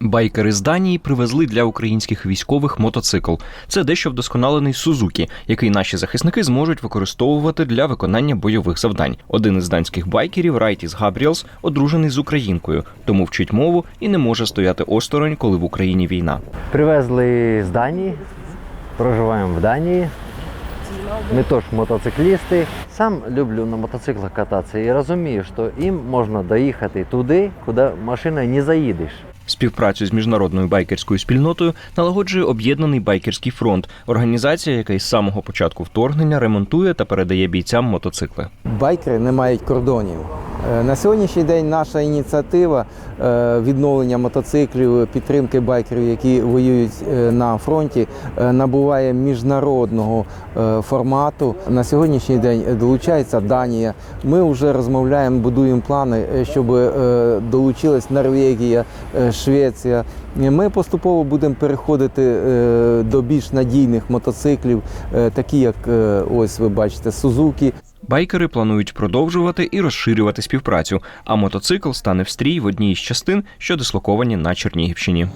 Байкери з Данії привезли для українських військових мотоцикл. Це дещо вдосконалений Сузукі, який наші захисники зможуть використовувати для виконання бойових завдань. Один із данських байкерів Райтіс Габріелс одружений з українкою, тому вчить мову і не може стояти осторонь, коли в Україні війна. Привезли з Данії, проживаємо в Данії. Ми теж мотоциклісти. Сам люблю на мотоциклах кататися і розумію, що їм можна доїхати туди, куди машиною не заїдеш. Співпрацю з міжнародною байкерською спільнотою налагоджує об'єднаний байкерський фронт, організація, яка із самого початку вторгнення ремонтує та передає бійцям мотоцикли. Байкери не мають кордонів. Е, На сьогоднішній день наша ініціатива відновлення мотоциклів, підтримки байкерів, які воюють е, на фронті, е, набуває міжнародного е, формату. На сьогоднішній день долучається Данія. Ми вже розмовляємо, будуємо плани, е, щоб е, долучилась Норвегія, е, Швеція. Ми поступово будемо переходити е, до більш надійних мотоциклів, е, такі як е, ось ви бачите, Сузуки. Байкери планують продовжувати і розширювати співпрацю, а мотоцикл стане в стрій в одній із частин, що дислоковані на Чернігівщині.